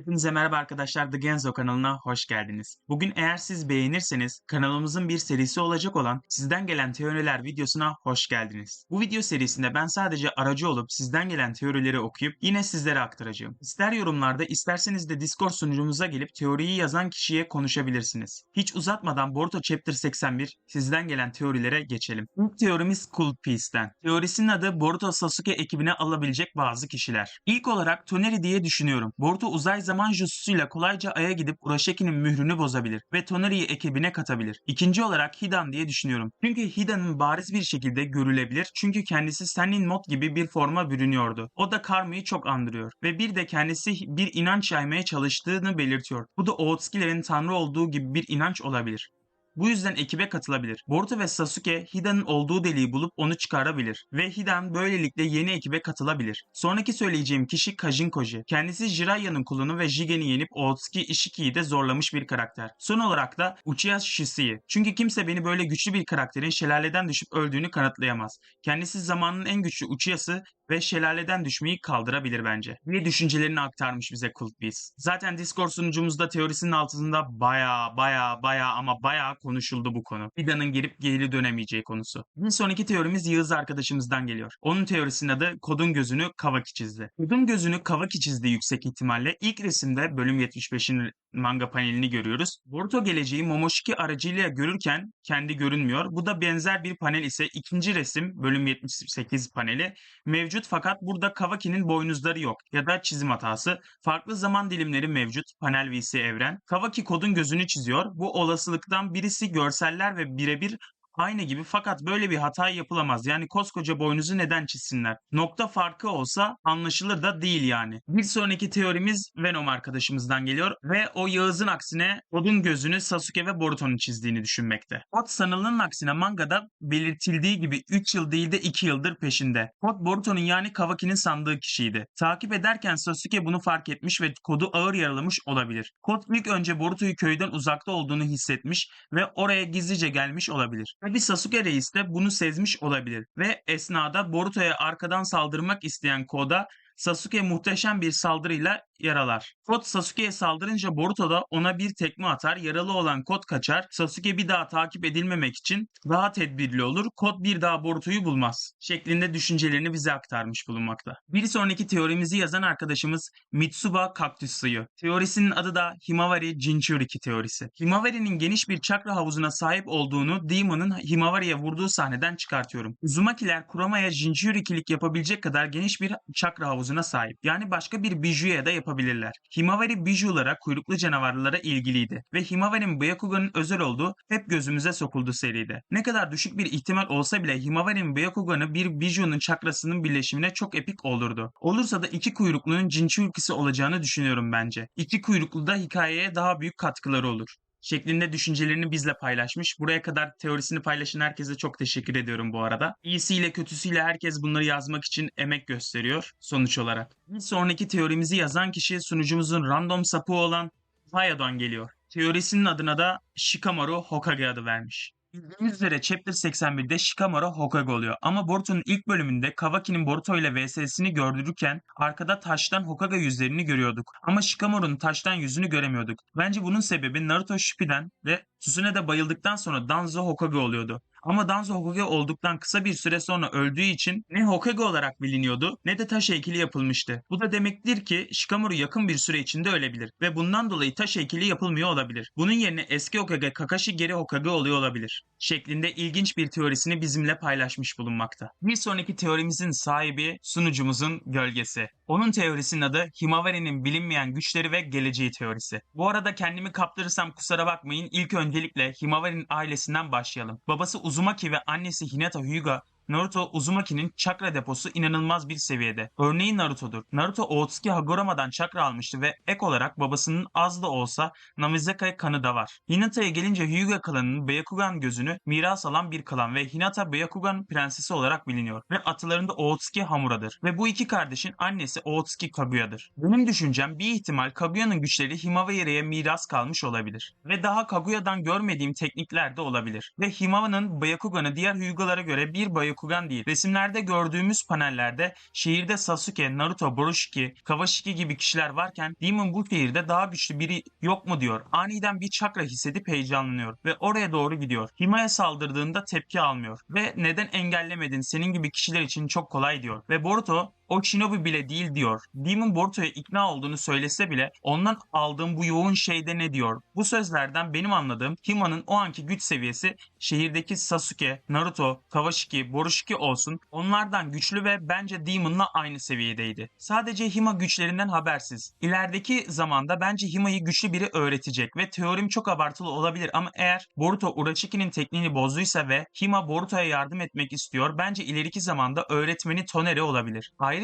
Hepinize merhaba arkadaşlar The Genzo kanalına hoş geldiniz. Bugün eğer siz beğenirseniz kanalımızın bir serisi olacak olan Sizden Gelen Teoriler videosuna hoş geldiniz. Bu video serisinde ben sadece aracı olup sizden gelen teorileri okuyup yine sizlere aktaracağım. İster yorumlarda isterseniz de Discord sunucumuza gelip teoriyi yazan kişiye konuşabilirsiniz. Hiç uzatmadan Boruto Chapter 81 sizden gelen teorilere geçelim. İlk teorimiz Cold Piece'ten. Teorisinin adı Boruto Sasuke ekibine alabilecek bazı kişiler. İlk olarak Toneri diye düşünüyorum. Boruto uzay zaman jutsusuyla kolayca Ay'a gidip Urashiki'nin mührünü bozabilir ve Toneri'yi ekibine katabilir. İkinci olarak Hidan diye düşünüyorum. Çünkü Hidan'ın bariz bir şekilde görülebilir çünkü kendisi Sennin Mod gibi bir forma bürünüyordu. O da Karma'yı çok andırıyor ve bir de kendisi bir inanç yaymaya çalıştığını belirtiyor. Bu da Ootsuki'lerin tanrı olduğu gibi bir inanç olabilir. Bu yüzden ekibe katılabilir. Boruto ve Sasuke Hida'nın olduğu deliği bulup onu çıkarabilir. Ve Hidan böylelikle yeni ekibe katılabilir. Sonraki söyleyeceğim kişi Kajin Koji. Kendisi Jiraiya'nın kulunu ve Jigen'i yenip Ootsuki Ishiki'yi de zorlamış bir karakter. Son olarak da Uchiha Shisui. Çünkü kimse beni böyle güçlü bir karakterin şelaleden düşüp öldüğünü kanıtlayamaz. Kendisi zamanın en güçlü Uchiha'sı ve şelaleden düşmeyi kaldırabilir bence. Diye düşüncelerini aktarmış bize Cult Beast. Zaten Discord sunucumuzda teorisinin altında baya baya baya ama baya konuşuldu bu konu. Hida'nın gelip geri dönemeyeceği konusu. Bir sonraki teorimiz Yağız arkadaşımızdan geliyor. Onun teorisinin adı Kodun Gözünü Kavaki çizdi. Kodun Gözünü Kavaki çizdi yüksek ihtimalle. İlk resimde bölüm 75'in manga panelini görüyoruz. Boruto geleceği Momoshiki aracıyla görürken kendi görünmüyor. Bu da benzer bir panel ise ikinci resim bölüm 78 paneli mevcut fakat burada Kawaki'nin boynuzları yok ya da çizim hatası. Farklı zaman dilimleri mevcut panel vs evren. Kawaki kodun gözünü çiziyor. Bu olasılıktan birisi görseller ve birebir aynı gibi fakat böyle bir hata yapılamaz. Yani koskoca boynuzu neden çizsinler? Nokta farkı olsa anlaşılır da değil yani. Bir sonraki teorimiz Venom arkadaşımızdan geliyor ve o Yağız'ın aksine Odun gözünü Sasuke ve Boruto'nun çizdiğini düşünmekte. Kod sanılanın aksine mangada belirtildiği gibi 3 yıl değil de 2 yıldır peşinde. Kod Boruto'nun yani Kawaki'nin sandığı kişiydi. Takip ederken Sasuke bunu fark etmiş ve Kod'u ağır yaralamış olabilir. Kod ilk önce Boruto'yu köyden uzakta olduğunu hissetmiş ve oraya gizlice gelmiş olabilir. Tabi Sasuke reis de bunu sezmiş olabilir ve esnada Boruto'ya arkadan saldırmak isteyen Koda Sasuke muhteşem bir saldırıyla yaralar. Kod Sasuke'ye saldırınca Boruto da ona bir tekme atar. Yaralı olan Kod kaçar. Sasuke bir daha takip edilmemek için daha tedbirli olur. Kod bir daha Boruto'yu bulmaz. Şeklinde düşüncelerini bize aktarmış bulunmakta. Bir sonraki teorimizi yazan arkadaşımız Mitsuba Kaktüs Suyu. Teorisinin adı da Himawari Jinchuriki teorisi. Himawari'nin geniş bir çakra havuzuna sahip olduğunu Demon'ın Himawari'ye vurduğu sahneden çıkartıyorum. Uzumakiler Kurama'ya Jinchurikilik yapabilecek kadar geniş bir çakra havuzuna sahip. Yani başka bir bijuya da yapabilirler. Himawari bijulara kuyruklu canavarlara ilgiliydi ve Himawari'nin Byakugan'ın özel olduğu hep gözümüze sokuldu seride. Ne kadar düşük bir ihtimal olsa bile Himawari'nin Byakugan'ı bir bijunun çakrasının birleşimine çok epik olurdu. Olursa da iki kuyruklunun Jinchurikisi olacağını düşünüyorum bence. İki kuyruklu da hikayeye daha büyük katkıları olur şeklinde düşüncelerini bizle paylaşmış. Buraya kadar teorisini paylaşan herkese çok teşekkür ediyorum bu arada. İyisiyle kötüsüyle herkes bunları yazmak için emek gösteriyor sonuç olarak. Bir sonraki teorimizi yazan kişi sunucumuzun random sapı olan Haya'dan geliyor. Teorisinin adına da Shikamaru Hokage adı vermiş. Bildiğimiz üzere Chapter 81'de Shikamaru Hokage oluyor. Ama Boruto'nun ilk bölümünde Kawaki'nin Boruto ile vs'sini gördürürken arkada taştan Hokage yüzlerini görüyorduk. Ama Shikamaru'nun taştan yüzünü göremiyorduk. Bence bunun sebebi Naruto Shippuden ve Susune de bayıldıktan sonra Danzo Hokage oluyordu. Ama Danzo Hokage olduktan kısa bir süre sonra öldüğü için ne Hokage olarak biliniyordu ne de taş heykeli yapılmıştı. Bu da demektir ki Shikamaru yakın bir süre içinde ölebilir ve bundan dolayı taş heykeli yapılmıyor olabilir. Bunun yerine eski Hokage Kakashi geri Hokage oluyor olabilir. Şeklinde ilginç bir teorisini bizimle paylaşmış bulunmakta. Bir sonraki teorimizin sahibi sunucumuzun gölgesi. Onun teorisinin adı Himawari'nin bilinmeyen güçleri ve geleceği teorisi. Bu arada kendimi kaptırırsam kusura bakmayın. İlk öncelikle Himawari'nin ailesinden başlayalım. Babası Uzumaki ve annesi Hinata Hyuga Naruto Uzumaki'nin çakra deposu inanılmaz bir seviyede. Örneğin Naruto'dur. Naruto Ootsuki Hagorama'dan çakra almıştı ve ek olarak babasının az da olsa Namizaka kanı da var. Hinata'ya gelince Hyuga klanının Byakugan gözünü miras alan bir klan ve Hinata Byakugan prensesi olarak biliniyor. Ve atalarında Ootsuki Hamura'dır. Ve bu iki kardeşin annesi Ootsuki Kaguya'dır. Benim düşüncem bir ihtimal Kaguya'nın güçleri Himawari'ye miras kalmış olabilir. Ve daha Kaguya'dan görmediğim teknikler de olabilir. Ve Himawa'nın Byakugan'ı diğer Hyuga'lara göre bir Byakugan Byakugan değil. Resimlerde gördüğümüz panellerde şehirde Sasuke, Naruto, Borushiki, Kawashiki gibi kişiler varken Demon bu şehirde daha güçlü biri yok mu diyor. Aniden bir çakra hissedip heyecanlanıyor ve oraya doğru gidiyor. Hima'ya saldırdığında tepki almıyor ve neden engellemedin senin gibi kişiler için çok kolay diyor. Ve Boruto o Shinobi bile değil diyor. Demon Boruto'ya ikna olduğunu söylese bile ondan aldığım bu yoğun şeyde ne diyor? Bu sözlerden benim anladığım Hima'nın o anki güç seviyesi şehirdeki Sasuke, Naruto, Kawashiki, Borushiki olsun onlardan güçlü ve bence Demon'la aynı seviyedeydi. Sadece Hima güçlerinden habersiz. İlerideki zamanda bence Hima'yı güçlü biri öğretecek ve teorim çok abartılı olabilir ama eğer Boruto Urachiki'nin tekniğini bozduysa ve Hima Boruto'ya yardım etmek istiyor bence ileriki zamanda öğretmeni Toneri olabilir. Ayrıca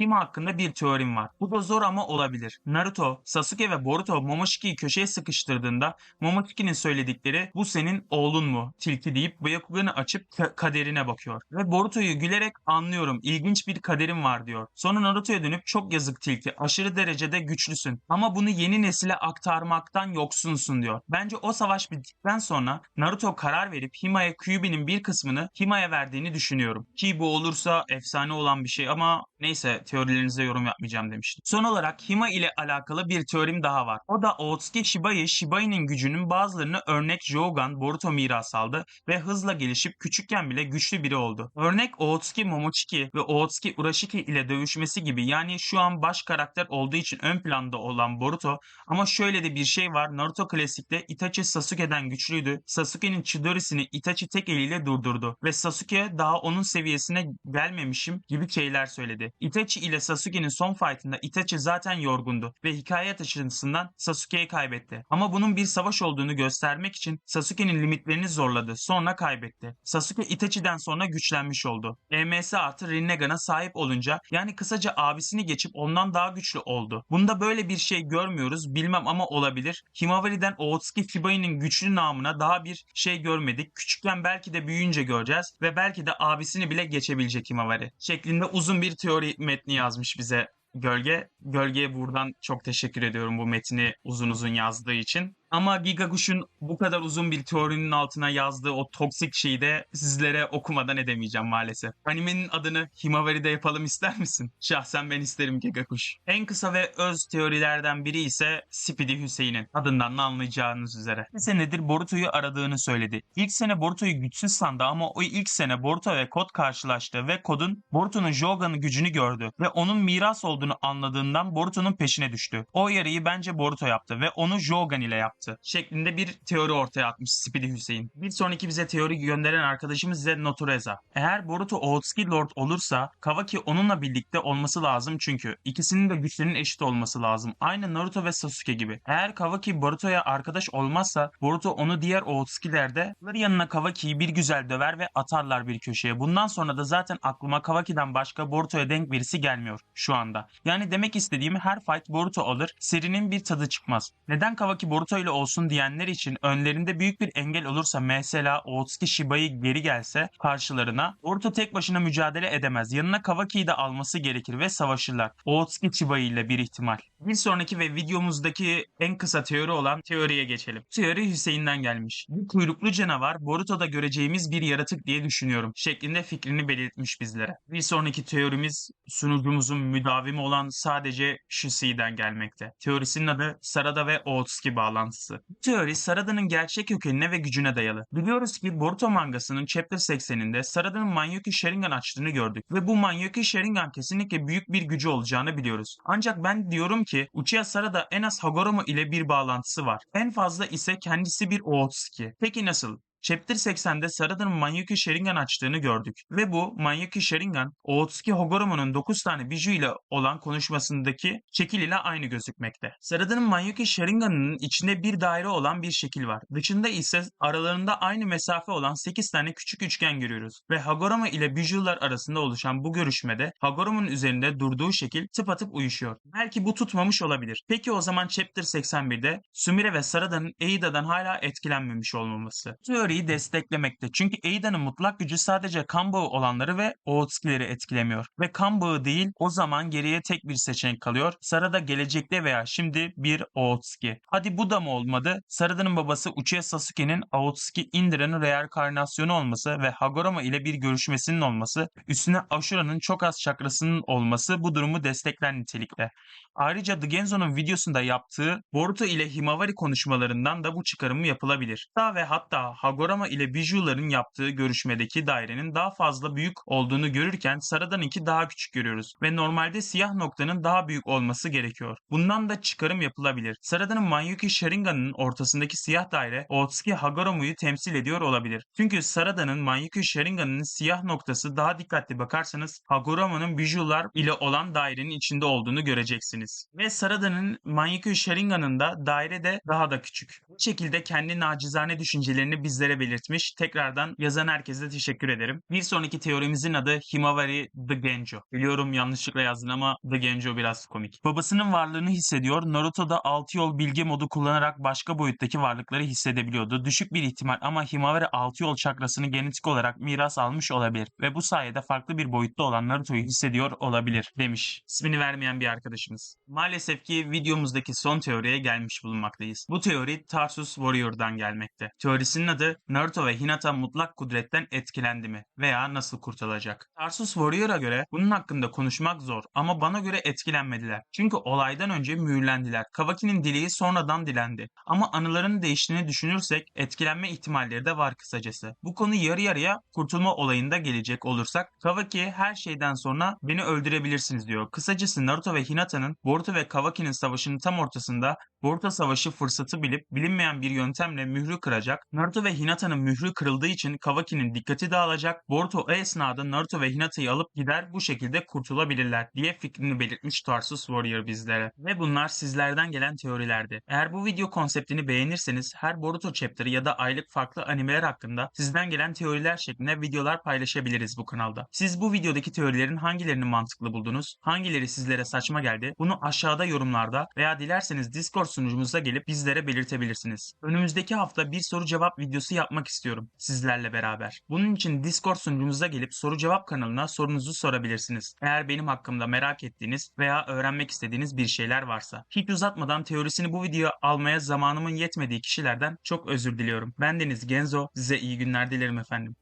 Hima hakkında bir teorim var. Bu da zor ama olabilir. Naruto, Sasuke ve Boruto Momoshiki'yi köşeye sıkıştırdığında Momoshiki'nin söyledikleri bu senin oğlun mu? Tilki deyip Byakugan'ı açıp ka- kaderine bakıyor. Ve Boruto'yu gülerek anlıyorum ilginç bir kaderim var diyor. Sonra Naruto'ya dönüp çok yazık Tilki aşırı derecede güçlüsün. Ama bunu yeni nesile aktarmaktan yoksunsun diyor. Bence o savaş bittikten sonra Naruto karar verip Hima'ya Kyuubi'nin bir kısmını Hima'ya verdiğini düşünüyorum. Ki bu olursa efsane olan bir şey ama neyse teorilerinize yorum yapmayacağım demiştim. Son olarak Hima ile alakalı bir teorim daha var. O da Ootsuki Shiba'yı Shibai'nin gücünün bazılarını örnek Jogan Boruto miras aldı ve hızla gelişip küçükken bile güçlü biri oldu. Örnek Ootsuki Momochiki ve Ootsuki Urashiki ile dövüşmesi gibi yani şu an baş karakter olduğu için ön planda olan Boruto ama şöyle de bir şey var Naruto klasikte Itachi Sasuke'den güçlüydü. Sasuke'nin Chidori'sini Itachi tek eliyle durdurdu ve Sasuke daha onun seviyesine gelmemişim gibi şeyler söyledi. Itachi ile Sasuke'nin son fightında Itachi zaten yorgundu ve hikaye açısından Sasuke'yi kaybetti. Ama bunun bir savaş olduğunu göstermek için Sasuke'nin limitlerini zorladı. Sonra kaybetti. Sasuke Itachi'den sonra güçlenmiş oldu. EMS artı Rinnegan'a sahip olunca yani kısaca abisini geçip ondan daha güçlü oldu. Bunda böyle bir şey görmüyoruz bilmem ama olabilir. Himawari'den Ootsuki Shibai'nin güçlü namına daha bir şey görmedik. Küçükken belki de büyüyünce göreceğiz ve belki de abisini bile geçebilecek Himawari. Şeklinde uzun bir teori metni yazmış bize Gölge. Gölge'ye buradan çok teşekkür ediyorum bu metni uzun uzun yazdığı için. Ama Gigagush'un bu kadar uzun bir teorinin altına yazdığı o toksik şeyi de sizlere okumadan edemeyeceğim maalesef. Animenin adını Himawari'de yapalım ister misin? Şahsen ben isterim Gigagush. En kısa ve öz teorilerden biri ise Speedy Hüseyin'in. Adından da anlayacağınız üzere. Bir senedir Boruto'yu aradığını söyledi. İlk sene Boruto'yu güçsüz sandı ama o ilk sene Boruto ve Kod karşılaştı ve Kod'un Boruto'nun Jogan'ın gücünü gördü ve onun miras olduğunu anladığından Boruto'nun peşine düştü. O yarıyı bence Boruto yaptı ve onu Jogan ile yaptı şeklinde bir teori ortaya atmış Speedy Hüseyin. Bir sonraki bize teori gönderen arkadaşımız ise Notureza. Eğer Boruto Ootsuki Lord olursa Kawaki onunla birlikte olması lazım çünkü ikisinin de güçlerinin eşit olması lazım. Aynı Naruto ve Sasuke gibi. Eğer Kawaki Boruto'ya arkadaş olmazsa Boruto onu diğer Ootsuki'lerde yanına Kawaki'yi bir güzel döver ve atarlar bir köşeye. Bundan sonra da zaten aklıma Kawaki'den başka Boruto'ya denk birisi gelmiyor şu anda. Yani demek istediğim her fight Boruto alır, serinin bir tadı çıkmaz. Neden Kawaki Boruto ile olsun diyenler için önlerinde büyük bir engel olursa mesela Ootsuki Shiba'yı geri gelse karşılarına Boruto tek başına mücadele edemez. Yanına Kawaki'yi de alması gerekir ve savaşırlar. Ootsuki Shiba ile bir ihtimal. Bir sonraki ve videomuzdaki en kısa teori olan teoriye geçelim. Teori Hüseyin'den gelmiş. Bu kuyruklu canavar Boruto'da göreceğimiz bir yaratık diye düşünüyorum şeklinde fikrini belirtmiş bizlere. Bir sonraki teorimiz sunucumuzun müdavimi olan sadece Shusi'den gelmekte. Teorisinin adı Sarada ve Ootsuki bağlantısı. Bu teori Sarada'nın gerçek kökenine ve gücüne dayalı. Biliyoruz ki Boruto mangasının Chapter 80'inde Sarada'nın Manyoki Sharingan açtığını gördük ve bu Manyoki Sharingan kesinlikle büyük bir gücü olacağını biliyoruz. Ancak ben diyorum ki Uchiha Sarada en az Hagoromo ile bir bağlantısı var. En fazla ise kendisi bir Ootsuki. Peki nasıl? Chapter 80'de Sarada'nın Manyuki Sharingan açtığını gördük. Ve bu Manyuki Sharingan, Ootsuki Hagoromo'nun 9 tane biju ile olan konuşmasındaki şekil ile aynı gözükmekte. Sarada'nın Manyuki Sharingan'ının içinde bir daire olan bir şekil var. Dışında ise aralarında aynı mesafe olan 8 tane küçük üçgen görüyoruz. Ve Hagoromo ile bijular arasında oluşan bu görüşmede Hagoromo'nun üzerinde durduğu şekil tıpatıp uyuşuyor. Belki bu tutmamış olabilir. Peki o zaman Chapter 81'de Sumire ve Sarada'nın Eida'dan hala etkilenmemiş olmaması. Teori teoriyi desteklemekte. Çünkü Eida'nın mutlak gücü sadece kan bağı olanları ve Ootsuki'leri etkilemiyor. Ve kan bağı değil o zaman geriye tek bir seçenek kalıyor. Sarada gelecekte veya şimdi bir Ootsuki. Hadi bu da mı olmadı? Sarada'nın babası Uchiha Sasuke'nin Ootsuki Indra'nın reenkarnasyonu olması ve Hagoromo ile bir görüşmesinin olması, üstüne Ashura'nın çok az çakrasının olması bu durumu destekler nitelikte. Ayrıca The Genzo'nun videosunda yaptığı Boruto ile Himawari konuşmalarından da bu çıkarımı yapılabilir. Hatta ve hatta Hagorama ile Biju'ların yaptığı görüşmedeki dairenin daha fazla büyük olduğunu görürken Sarada'nınki daha küçük görüyoruz ve normalde siyah noktanın daha büyük olması gerekiyor. Bundan da çıkarım yapılabilir. Sarada'nın Manyuki Sharingan'ın ortasındaki siyah daire Otsuki Hagoromo'yu temsil ediyor olabilir. Çünkü Sarada'nın Manyuki Sharingan'ın siyah noktası daha dikkatli bakarsanız Hagoromo'nun Biju'lar ile olan dairenin içinde olduğunu göreceksiniz. Ve Sarada'nın Manyuki Sharingan'ın da daire de daha da küçük. Bu şekilde kendi nacizane düşüncelerini bizlere belirtmiş. Tekrardan yazan herkese teşekkür ederim. Bir sonraki teorimizin adı Himawari The Genjo. Biliyorum yanlışlıkla yazdın ama The Genjo biraz komik. Babasının varlığını hissediyor. Naruto'da 6 yol bilge modu kullanarak başka boyuttaki varlıkları hissedebiliyordu. Düşük bir ihtimal ama Himawari 6 yol çakrasını genetik olarak miras almış olabilir ve bu sayede farklı bir boyutta olan Naruto'yu hissediyor olabilir demiş. İsmini vermeyen bir arkadaşımız. Maalesef ki videomuzdaki son teoriye gelmiş bulunmaktayız. Bu teori Tarsus Warrior'dan gelmekte. Teorisinin adı Naruto ve Hinata mutlak kudretten etkilendi mi veya nasıl kurtulacak? Tarsus Warrior'a göre bunun hakkında konuşmak zor ama bana göre etkilenmediler. Çünkü olaydan önce mühürlendiler. Kawaki'nin dileği sonradan dilendi. Ama anılarının değiştiğini düşünürsek etkilenme ihtimalleri de var kısacası. Bu konu yarı yarıya kurtulma olayında gelecek olursak Kawaki her şeyden sonra beni öldürebilirsiniz diyor. Kısacası Naruto ve Hinata'nın Boruto ve Kawaki'nin savaşının tam ortasında Boruto savaşı fırsatı bilip bilinmeyen bir yöntemle mührü kıracak. Naruto ve Hinata'nın mührü kırıldığı için Kawaki'nin dikkati dağılacak. Boruto o esnada Naruto ve Hinata'yı alıp gider bu şekilde kurtulabilirler diye fikrini belirtmiş Tarsus Warrior bizlere. Ve bunlar sizlerden gelen teorilerdi. Eğer bu video konseptini beğenirseniz her Boruto chapter'ı ya da aylık farklı animeler hakkında sizden gelen teoriler şeklinde videolar paylaşabiliriz bu kanalda. Siz bu videodaki teorilerin hangilerini mantıklı buldunuz? Hangileri sizlere saçma geldi? Bunu aşağıda yorumlarda veya dilerseniz Discord sunucumuza gelip bizlere belirtebilirsiniz. Önümüzdeki hafta bir soru cevap videosu yapmak istiyorum sizlerle beraber. Bunun için Discord sunucumuza gelip soru cevap kanalına sorunuzu sorabilirsiniz. Eğer benim hakkımda merak ettiğiniz veya öğrenmek istediğiniz bir şeyler varsa. Hiç uzatmadan teorisini bu videoya almaya zamanımın yetmediği kişilerden çok özür diliyorum. Ben Deniz Genzo. Size iyi günler dilerim efendim.